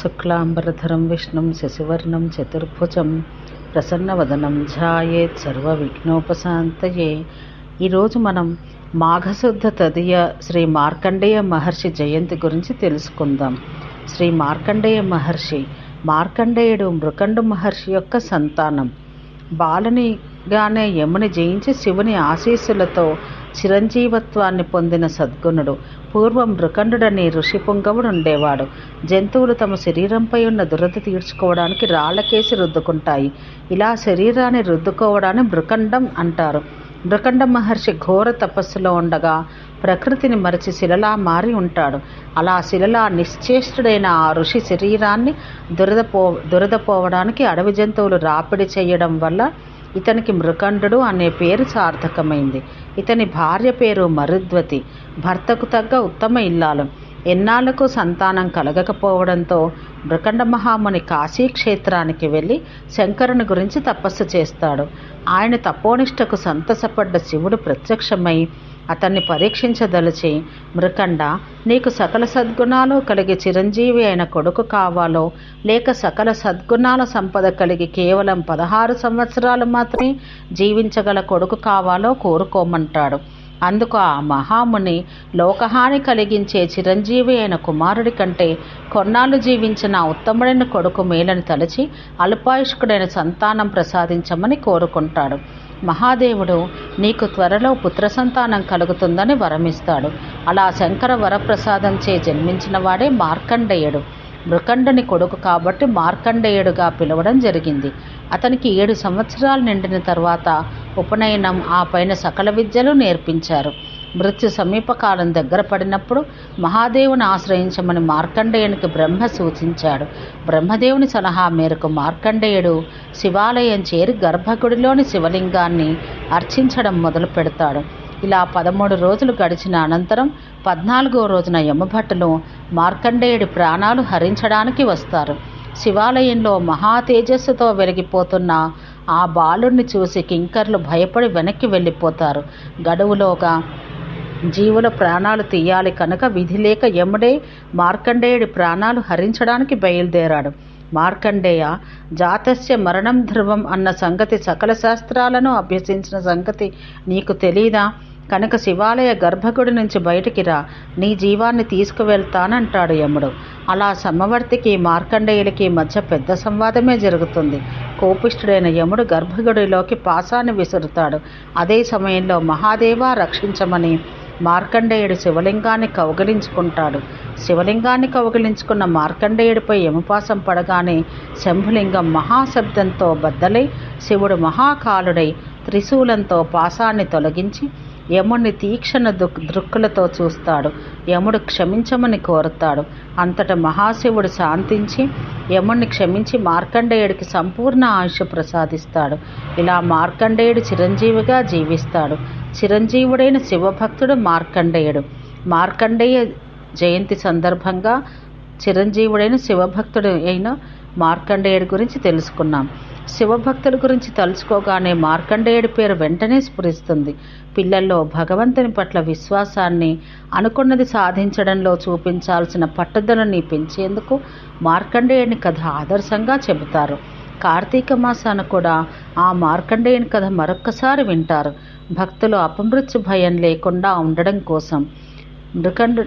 శుక్లాంబరధరం విష్ణుం శశివర్ణం చతుర్భుజం ప్రసన్నవదనం ధ్యాయేత్ సర్వవిఘ్నోపశాంతయే. ఈరోజు మనం మాఘశుద్ధ తదియ శ్రీ మార్కండేయ మహర్షి జయంతి గురించి తెలుసుకుందాం. శ్రీ మార్కండేయ మహర్షి మార్కండేయుడు మృకండు మహర్షి యొక్క సంతానం. బాలనిగానే యముని జయించి శివుని ఆశీస్సులతో చిరంజీవత్వాన్ని పొందిన సద్గుణుడు. పూర్వం మృకండుడని ఋషి పుంగవుడు ఉండేవాడు. జంతువులు తమ శరీరంపై ఉన్న దురద తీర్చుకోవడానికి రాళ్ళకేసి రుద్దుకుంటాయి. ఇలా శరీరాన్ని రుద్దుకోవడాన్ని మృకండం అంటారు. మృకండ మహర్షి ఘోర తపస్సులో ఉండగా ప్రకృతిని మరచి శిలలా మారి ఉంటాడు. అలా శిలలా నిశ్చేష్టుడైన ఆ ఋషి శరీరాన్ని దురద పో దురద పోవడానికి అడవి జంతువులు రాపిడి చేయడం వల్ల ఇతనికి మృకండు అనే పేరు సార్థకమైంది. ఇతని భార్య పేరు మరుద్వతి. భర్తకు తగ్గ ఉత్తమ ఇల్లాలు. ఎన్నాళ్ళకు సంతానం కలగకపోవడంతో మృకండ మహాముని కాశీ క్షేత్రానికి వెళ్ళి శంకరుని గురించి తపస్సు చేస్తాడు. ఆయన తపోనిష్టకు సంతసపడ్డ శివుడు ప్రత్యక్షమై అతన్ని పరీక్షించదలిచి మృకండ నీకు సకల సద్గుణాలు కలిగి చిరంజీవి అయిన కొడుకు కావాలో? లేక సకల సద్గుణాల సంపద కలిగి కేవలం పదహారు సంవత్సరాలు మాత్రమే జీవించగల కొడుకు కావాలో? కోరుకోమంటాడు. అందుకు ఆ మహాముని లోకహాని కలిగించే చిరంజీవి అయిన కుమారుడి కంటే కొన్నాళ్ళు జీవించిన ఉత్తముడైన కొడుకు మేలని తలచి అల్పాయుష్కుడైన సంతానం ప్రసాదించమని కోరుకుంటాడు. మహాదేవుడు నీకు త్వరలో పుత్ర సంతానం కలుగుతుందని వరమిస్తాడు. అలా శంకర వరప్రసాదంచే జన్మించిన వాడే మార్కండేయుడు. మృకండని కొడుకు కాబట్టి మార్కండేయుడుగా పిలవడం జరిగింది. అతనికి ఏడు సంవత్సరాలు నిండిన తర్వాత ఉపనయనం ఆ పైన సకల విద్యలు నేర్పించారు. మృత్యు సమీపకాలం దగ్గర పడినప్పుడు మహాదేవుని ఆశ్రయించమని మార్కండేయునికి బ్రహ్మ సూచించాడు. బ్రహ్మదేవుని సలహా మేరకు మార్కండేయుడు శివాలయం చేరి గర్భగుడిలోని శివలింగాన్ని అర్చించడం మొదలు పెడతాడు ఇలా పదమూడు రోజులు గడిచిన అనంతరం పద్నాలుగో రోజున యమభట్టులు మార్కండేయుడి ప్రాణాలు హరించడానికి వస్తారు. శివాలయంలో మహా తేజస్సుతో వెలిగిపోతున్న ఆ బాలుడిని చూసి కింకర్లు భయపడి వెనక్కి వెళ్ళిపోతారు. గడువులోగా జీవుల ప్రాణాలు తీయాలి కనుక విధి లేక యముడే మార్కండేయుడి ప్రాణాలు హరించడానికి బయలుదేరాడు. మార్కండేయ జాతస్య మరణం ధ్రువం అన్న సంగతి సకల శాస్త్రాలను అభ్యసించిన సంగతి నీకు తెలీదా? కనుక శివాలయ గర్భగుడి నుంచి బయటికి రా. నీ జీవాన్ని తీసుకువెళ్తానంటాడు యముడు. అలా సమవర్తికి మార్కండేయులకి మధ్య పెద్ద సంవాదమే జరుగుతుంది. కోపిష్ఠుడైన యముడు గర్భగుడిలోకి పాసాన్ని విసురుతాడు. అదే సమయంలో మహాదేవ రక్షించమని మార్కండేయుడు శివలింగాన్ని కౌగిలించుకుంటాడు. శివలింగాన్ని కౌగిలించుకున్న మార్కండేయుడిపై యమపాసం పడగానే శంభులింగం మహాశబ్దంతో బద్దలై శివుడు మహాకాలుడై త్రిశూలంతో పాసాన్ని తొలగించి యముడిని తీక్షణ దుక్ దృక్కులతో చూస్తాడు. యముడు క్షమించమని కోరుతాడు. అంతట మహాశివుడు శాంతించి యముడిని క్షమించి మార్కండేయుడికి సంపూర్ణ ఆయుష ప్రసాదిస్తాడు. ఇలా మార్కండేయుడు చిరంజీవిగా జీవిస్తాడు. చిరంజీవుడైన శివభక్తుడు మార్కండేయుడు. మార్కండేయ జయంతి సందర్భంగా చిరంజీవుడైన శివభక్తుడు అయిన మార్కండేయుడి గురించి తెలుసుకున్నాం. శివభక్తుల గురించి తలుచుకోగానే మార్కండేయుడి పేరు వెంటనే స్ఫురిస్తుంది. పిల్లల్లో భగవంతుని పట్ల విశ్వాసాన్ని అనుకున్నది సాధించడంలో చూపించాల్సిన పట్టుదలని పెంచేందుకు మార్కండేయుని కథ ఆదర్శంగా చెబుతారు. కార్తీక మాసాన కూడా ఆ మార్కండేయుని కథ మరొక్కసారి వింటారు. భక్తులు అపమృత్యు భయం లేకుండా ఉండడం కోసం. మృకండు